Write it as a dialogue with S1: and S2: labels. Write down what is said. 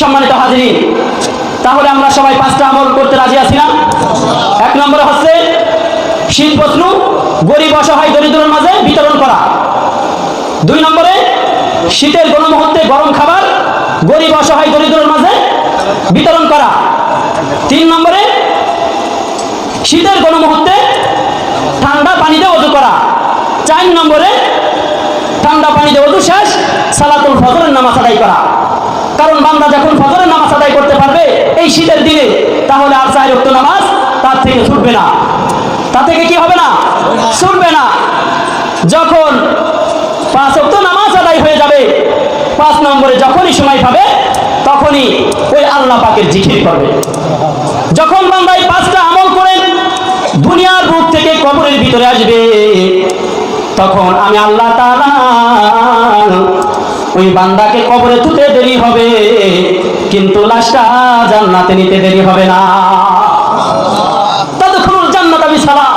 S1: সম্মানিত হাজিরি তাহলে আমরা সবাই পাঁচটা আমল করতে রাজি আছি না? এক নম্বরে হচ্ছে শীত বস্ত্র গরিব অসহায় দরিদ্রের মাঝে বিতরণ করা। দুই নম্বরে শীতের কোনো মুহূর্তে গরম খাবার, গরিব অসহায় দরিদ্রের মাঝে বিতরণ করা। তিন নম্বরে শীতের কোনো মুহূর্তে ঠান্ডা পানিতে অজু করা। চার নম্বরে ঠান্ডা পানিতে অজু শেষ, সালাতুল ফজরের নামাজ আদায় করা। কারণ বান্দা যখন ফজরের নামাজ আদায় করতে পারবে এই শীতের দিনে, তাহলে আর চার রক্ত নামাজ তার থেকে ছুটবে না। তা থেকে কি হবে না? ছুটবে না। যখন পাঁচ অক্ট নামাজ আদায় হয়ে যাবে, পাঁচ নম্বরে যখনই সময় পাবে, তখনই ওই আল্লাহ পাকের জিকির করবে। যখন বান্দাই পাঁচটা আমল করেন দুনিয়ার বুক থেকে কবরের ভিতরে আসবে, তখন আমি আল্লাহ তাআলা ওই বান্দাকে কবরে তুতে দেরি হবে। কিন্তু লাশটা জান্নাতে নিতে দেরি হবে না। তাদের জান্নাত আমি সালাম।